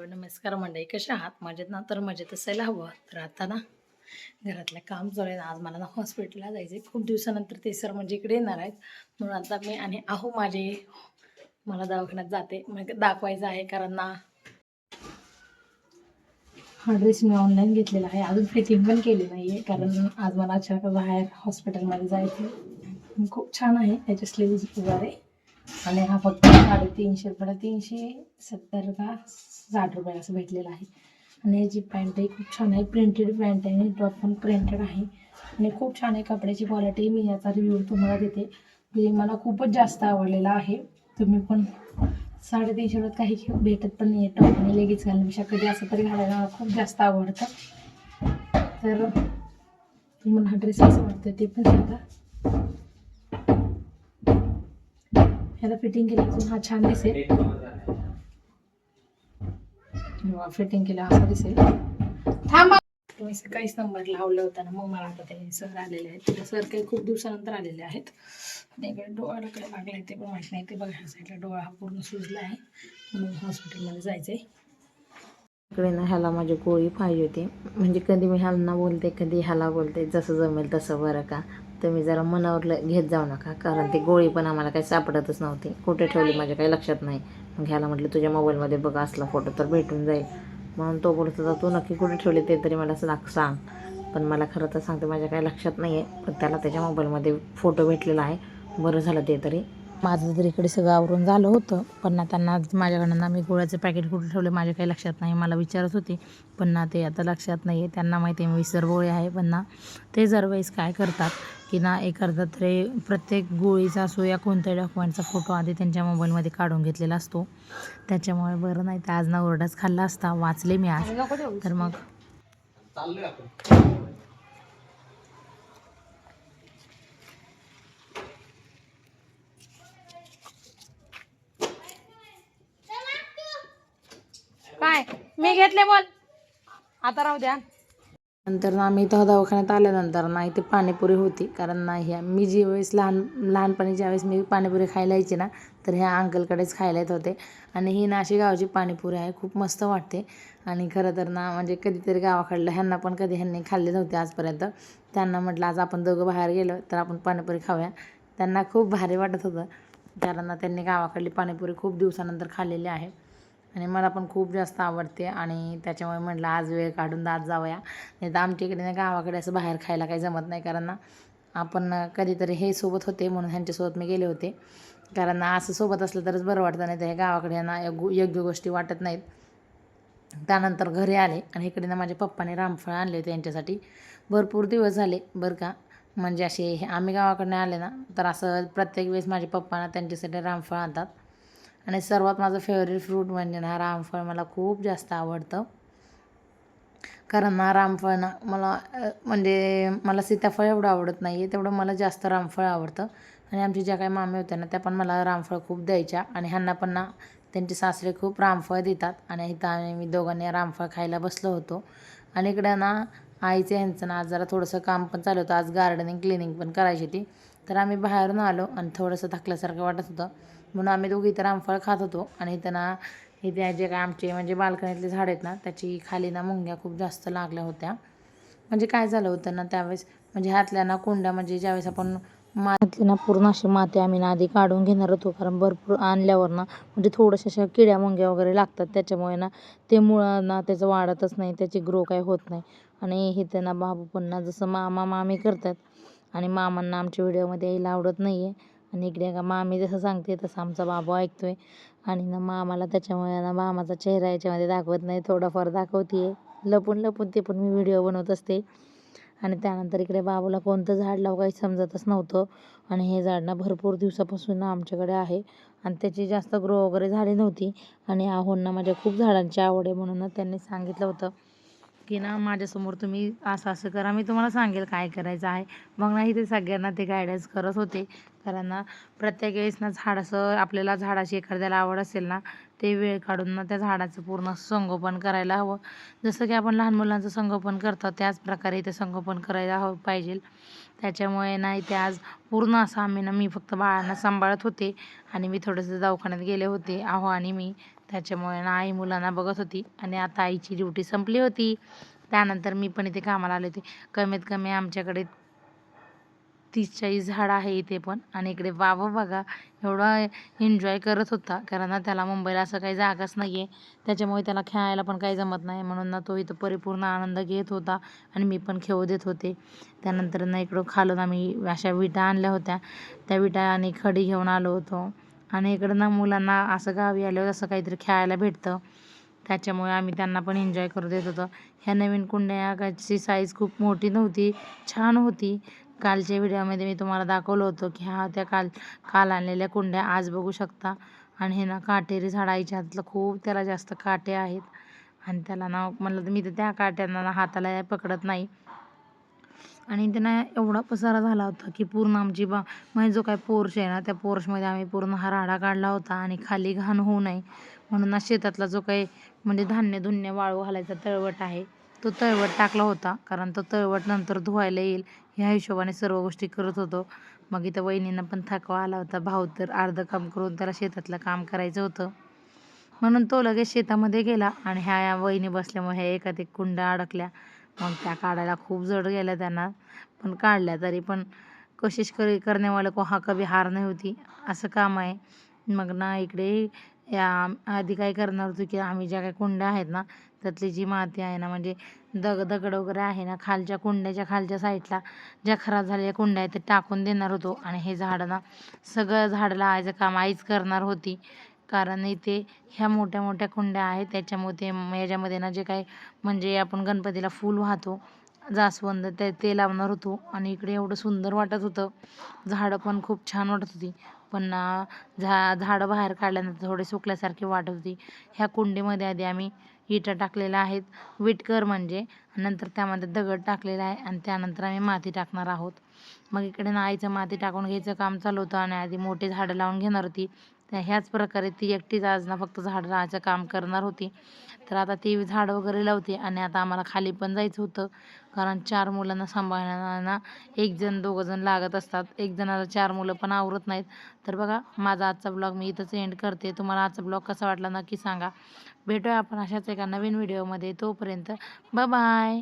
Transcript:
Hello नमस्कार मंडळी कशा आहात? मजेत ना? तर मजेत असायला हवं. तर आता ना घरातलं काम चालू आहे आज मला ना हॉस्पिटलला जायचं आहे खूप दिवसानंतर ते सर म्हणजे इकडे येणार आहेत. म्हणून आता मी आणि आहो माझे मला दवाखान्यात जाते. मग दाखवायचं आहे कारण ना हा ड्रेस मी ऑनलाईन घेतलेला आहे. अजून फिटिंग पण केली नाही आहे कारण आज मला अचानक बाहेर हॉस्पिटलमध्ये जायचं खूप छान आहे त्याचे स्लीव्ज वगैरे. आणि हा फक्त साडेतीनशे रुपयाला तीनशे सत्तर का साठ रुपयाला असं भेटलेला आहे. आणि याची पॅन्ट ही खूप छान आहे. प्रिंटेड पॅन्ट आहे आणि टॉप पण प्रिंटेड आहे. आणि खूप छान आहे कपड्याची क्वालिटी मी याचा रिव्ह्यू तुम्हाला देते. जे मला खूपच जास्त आवडलेला आहे. तुम्ही पण साडेतीनशे रुपयात काही भेटत पण नाही आहे टॉप आणि लेगीच घालण्यापेक्षा कधी असं तरी घालायला मला खूप जास्त आवडतं. तर तुम्हाला हा ड्रेस असं वाटतं ते पण सांगा. ह्याला फिटिंग केलं अजून. हा छान दिसेल. फिटिंग केलं असं दिसेल. थांबा. तुम्ही सकाळीच नंबर लावला होता ना मग मला आता ते सर आलेले आहेत. ते सर काही खूप दिवसानंतर आलेले आहेत. इकडे डोळ्याकडे लागले ते पण माहीत नाही. ते बघा ह्या साईडला डोळा हा पूर्ण सुजला आहे. म्हणून हॉस्पिटलमध्ये जायचं आहे इकडे ना ह्याला माझी गोळी पाहिजे होती. म्हणजे कधी मी ह्याला बोलते कधी ह्याला बोलते जसं जमेल तसं बरं का? तुम्ही जरा मनावर घेत जाऊ नका. कारण ती गोळी पण आम्हाला काही सापडतच नव्हती. कुठे ठेवली माझ्या काही लक्षात नाही. मग ह्याला म्हटलं तुझ्या मोबाईलमध्ये बघ असला फोटो तर भेटून जाईल. म्हणून तो बोलत होता तू नक्की कुठे ठेवली ते तरी मला सांग सांग. पण मला खरं तर सांगते माझ्या काही लक्षात नाही आहे पण त्याला त्याच्या मोबाईलमध्ये फोटो भेटलेला आहे. बरं झालं ते तरी. माझं तर इकडे सगळं आवरून झालं होतं. पण ना त्यांना माझ्याकडनं ना मी गोळ्याचं पॅकेट कुठे ठेवले माझ्या काही लक्षात नाही. मला विचारत होते. पण ना ते आता लक्षात नाही आहे त्यांना माहिती आहे मी विसर गोळी आहे. पण ना ते जरवेळेस काय करतात की ना एक अर्धा तरी प्रत्येक गोळीचा असो या कोणत्याही डॉक्युमेंटचा फोटो आधी त्यांच्या मोबाईलमध्ये काढून घेतलेला असतो. त्याच्यामुळे बरं नाही तर आज ना ओरडाच खाल्ला असता. वाचले मी आज. तर मग काय? मी घेतले बोल. आता राहू द्या. नंतर ना आम्ही इथं दवाखान्यात आल्यानंतर ना इथे पाणीपुरी होती. कारण नाही ह्या मी ज्यावेळेस लहान लहानपणी ज्यावेळेस मी पाणीपुरी खायला यायची ना तर ह्या अंकलकडेच खायला येत होते. आणि ही नाशिक गावची पाणीपुरी आहे खूप मस्त वाटते. आणि खरं तर ना म्हणजे कधीतरी गावाकडलं ह्यांना पण कधी ह्यांनी खाल्ले नव्हते आजपर्यंत. त्यांना म्हटलं आज आपण दोघं बाहेर गेलो तर आपण पाणीपुरी खाऊया. त्यांना खूप भारी वाटत होतं. कारण ना त्यांनी गावाकडली पाणीपुरी खूप दिवसानंतर खाल्लेली आहे. आणि मला पण खूप जास्त आवडते आणि त्याच्यामुळे म्हटलं आज वेळ काढून आज जाऊया. नाही तर आमच्या इकडे ना गावाकडे असं बाहेर खायला काही जमत नाही कारण ना आपण कधीतरी हे सोबत होते म्हणून ह्यांच्यासोबत मी गेले होते. कारण असं सोबत असलं तरच बरं वाटतं नाही तर हे गावाकडे ना योग- योग्य गोष्टी वाटत नाहीत. त्यानंतर घरी आले आणि इकडे ना माझ्या पप्पाने रामफळ आणले होते यांच्यासाठी. भरपूर दिवस झाले बरं का. म्हणजे असे हे आम्ही गावाकडनं आले ना तर असं प्रत्येक वेळेस माझे पप्पा ना त्यांच्यासाठी रामफळ आणतात. आणि सर्वात माझं फेवरेट फ्रूट म्हणजे ना रामफळ मला खूप जास्त आवडतं. कारण ना रामफळ ना मला म्हणजे मला सीताफळ एवढं आवडत नाही आहे तेवढं मला जास्त रामफळ आवडतं. आणि आमच्या ज्या काही मामी होत्या ना त्या पण मला रामफळ खूप द्यायच्या. आणि ह्यांना पण ना त्यांचे सासरे खूप रामफळ देतात. आणि इथं आम्ही मी दोघांनी रामफळ खायला बसलो होतो. आणि इकडं ना आईचं ह्यांचं ना आज जरा थोडंसं काम पण चालू होतं. आज गार्डनिंग क्लिनिंग पण करायची होती. तर आम्ही बाहेरून आलो आणि थोडंसं थकल्यासारखं वाटत होतं. म्हणून आम्ही दोघी तर रामफळ खात होतो. आणि त्यांना इथे जे काय आमचे म्हणजे बाल्कनीतले झाड आहेत ना त्याची खाली ना मुंग्या खूप जास्त लागल्या होत्या. म्हणजे काय झालं होतं ना त्यावेळेस म्हणजे ह्यातल्या ना कुंड्या म्हणजे ज्यावेळेस आपण मातीतली ना पूर्ण अशी माती आम्ही ना आधी काढून घेणार होतो. कारण भरपूर आणल्यावर ना म्हणजे थोड्याशा अशा किड्या मुंग्या वगैरे लागतात. त्याच्यामुळे ना ते मुळं ना त्याचं वाढतच नाही त्याची ग्रो काही होत नाही. आणि हे त्यांना बाबू पण ना जसं मामा मामी करतात. आणि मामांना आमच्या व्हिडिओमध्ये यायला आवडत नाही आहे आणि इकडे का मामी जसं सांगते तसं आमचा बाबू ऐकतोय. आणि ना मामाला त्याच्यामुळे ना मामाचा चेहरा याच्यामध्ये दाखवत नाही थोडाफार दाखवते लपून लपून ते पण मी व्हिडिओ बनवत असते. आणि त्यानंतर इकडे बाबूला कोणतं झाड लावू काही समजतच नव्हतं. आणि हे झाड ना भरपूर दिवसापासून आमच्याकडे आहे. आणि त्याची जास्त ग्रो वगैरे झाली नव्हती. आणि आहोंना माझ्या खूप झाडांची आवड आहे म्हणून त्यांनी सांगितलं होतं. की ना माझ्यासमोर तुम्ही असं असं करा. मी तुम्हाला सांगेल काय करायचं आहे. मग नाही ते सगळ्यांना ते गायडन्स करत होते. कारण ना प्रत्येक वेळेस ना झाडाचं आपल्याला झाडाची एखाद्याला आवड असेल ना ते वेळ काढून ना त्या झाडाचं पूर्ण संगोपन करायला हवं. जसं की आपण लहान मुलांचं संगोपन करतो त्याच प्रकारे ते संगोपन करायला हवं पाहिजे. त्याच्यामुळे ना इथे आज पूर्ण असं आम्ही ना मी फक्त बाळांना सांभाळत होते आणि मी थोडंसं दवाखान्यात गेले होते आहो आणि मी. त्याच्यामुळे ना आई मुलांना बघत होती आणि आता आईची ड्युटी संपली होती. त्यानंतर मी पण इथे कामाला आले होते. कमीत कमी आमच्याकडे तीस चाळीस झाडं आहे इथे पण. आणि इकडे बाबा बघा एवढा एन्जॉय करत होता. कारण ना त्याला मुंबईला असं काही जागाच नाही आहे त्याच्यामुळे त्याला खेळायला पण काही जमत नाही. म्हणून ना तो इथं परिपूर्ण आनंद घेत होता आणि मी पण खेळू देत होते. त्यानंतर ना इकडं खालून आम्ही अशा विटा आणल्या होत्या. त्या विटा आणि खडी घेऊन आलो होतो. आणि इकडं ना मुलांना असं गावी आल्यावर असं काहीतरी खेळायला भेटतं. त्याच्यामुळे आम्ही त्यांना पण एन्जॉय करू देत होतो. ह्या नवीन कुंड्याची साईज खूप मोठी नव्हती. छान होती. कालच्या व्हिडिओमध्ये मी तुम्हाला दाखवलं होतं की हा त्या काल काल आणलेल्या कुंड्या आज बघू शकता. आणि हे ना काटेरी झाडाच्या हातलं खूप त्याला जास्त काटे आहेत. आणि त्याला ना म्हणलं तर मी तर त्या काट्यांना ना हाताला पकडत नाही. आणि त्यांना एवढा पसारा झाला होता की पूर्ण आमची बा म्हणजे जो काय पोर्श आहे ना त्या पोर्शमध्ये आम्ही पूर्ण हा राडा काढला होता आणि खाली घाण होऊ नये. म्हणून ना शेतातला जो काही म्हणजे धान्य धुन्य वाळू घालायचा तळवट आहे तो तळवट टाकला होता. कारण तो तळवट नंतर धुवायला येईल. ह्या हिशोबाने सर्व गोष्टी करत होतो. मग इथं वहिनींना पण थकवा आला होता. भाऊ तर अर्धं काम करून त्याला शेतातलं काम करायचं होतं. म्हणून तो लगेच शेतामध्ये गेला आणि ह्या या वहिनी बसल्यामुळे ह्या एकात एक कुंड्या अडकल्या. मग त्या काढायला खूप जड गेल्या त्यांना. पण काढल्या तरी पण कोशिश कर करण्यावाला को हा कभी हार नाही होती. असं काम आहे. मग ना इकडे या आधी काय करणार होतो की आम्ही ज्या काही कुंड्या आहेत ना त्यातली जी माती आहे ना म्हणजे दग दगड वगैरे आहे ना खालच्या कुंड्याच्या खालच्या साईडला ज्या खराब झालेल्या कुंड्या आहेत ते टाकून देणार होतो. आणि हे झाडं ना सगळं झाडं लावायचं काम आईच करणार होती. कारण इथे ह्या मोठ्या मोठ्या कुंड्या आहेत त्याच्यामुळे ते याच्यामध्ये ना जे काही म्हणजे आपण गणपतीला फूल वाहतो जास्वंद ते ते लावणार होतो. आणि इकडे एवढं सुंदर वाटत होतं. झाडं पण खूप छान वाटत होती. पण झा झाडं बाहेर काढल्यानंतर थोडे सुकल्यासारखी वाटत होती. ह्या कुंडीमध्ये आधी आम्ही इटा टाकलेल्या आहेत विटकर म्हणजे. नंतर त्यामध्ये दगड टाकलेला आहे आणि त्यानंतर आम्ही माती टाकणार आहोत. मग इकडे ना आईचं माती टाकून घ्यायचं काम चालू होतं आणि आधी मोठे झाडं लावून घेणार होती. त्या ह्याच प्रकारे ती एकटीच आज ना फक्त झाड राहायचं काम करणार होती. तर आता ती झाडं वगैरे लावते आणि आता आम्हाला खाली पण जायचं होतं. कारण चार मुलांना सांभाळण्याला एक जण दोघं जण लागत असतात. एक जणाला चार मुलं पण आवरत नाहीत. तर बघा माझा आजचा ब्लॉग मी इथंच एंड करते. तुम्हाला आजचा ब्लॉग कसा वाटला नक्की सांगा. भेटूया आपण अशाच एका नवीन व्हिडिओमध्ये. तोपर्यंत बाय